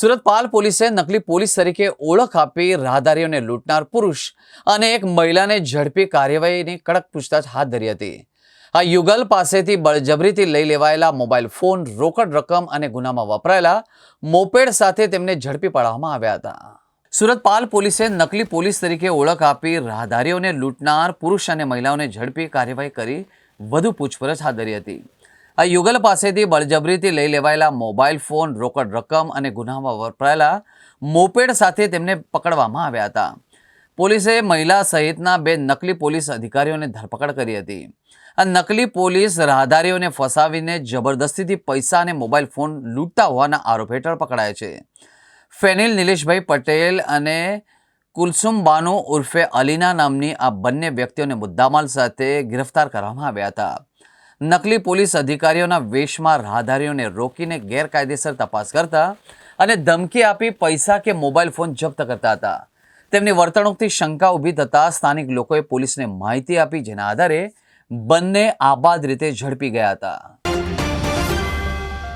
સુરત પાલ પોલીસે નકલી પોલીસ તરીકે ઓળખ આપી રાહદારીઓને લૂંટનાર પુરુષ અને એક મહિલાને ઝડપી કાર્યવાહીની કડક પૂછતાછ હાથ ધરી હતી. આ યુગલ પાસેથી બળજબરીથી લઈ લેવાયેલા મોબાઈલ ફોન, રોકડ રકમ અને ગુનામાં વપરાયેલા મોપેડ સાથે તેમને ઝડપી પાડવામાં આવ્યા હતા. સુરત પાલ પોલીસે નકલી પોલીસ તરીકે ઓળખ આપી રાહદારીઓને લૂંટનાર પુરુષ અને મહિલાઓને ઝડપી કાર્યવાહી કરી વધુ પૂછપરછ હાથ ધરી હતી. આ યુગલ પાસેથી બળજબરીથી લઈ લેવાયેલા મોબાઈલ ફોન, રોકડ રકમ અને ગુનામાં વપરાયેલા મોપેડ સાથે તેમને પકડવામાં આવ્યા હતા. પોલીસે મહિલા સહિતના બે નકલી પોલીસ અધિકારીઓને ધરપકડ કરી હતી. આ નકલી પોલીસ રાહદારીઓને ફસાવીને જબરદસ્તીથી પૈસા અને મોબાઈલ ફોન લૂંટતા હોવાના આરોપ હેઠળ પકડાય છે. ફેનિલ નિલેશભાઈ પટેલ અને કુલસુમ બાનુ ઉર્ફે અલીના નામની આ બંને વ્યક્તિઓને મુદ્દામાલ સાથે ગિરફ્તાર કરવામાં આવ્યા હતા. નકલી પોલીસ અધિકારીઓના વેશમાં રાહદારીઓને રોકીને ગેરકાયદેસર તપાસ કરતા અને ધમકી આપી પૈસા કે મોબાઈલ ફોન જપ્ત કરતા હતા. તેમની વર્તણૂકથી શંકા ઊભી થતાં સ્થાનિક લોકોએ પોલીસને માહિતી આપી, જેના આધારે બંને આબાદ રીતે ઝડપી ગયા હતા.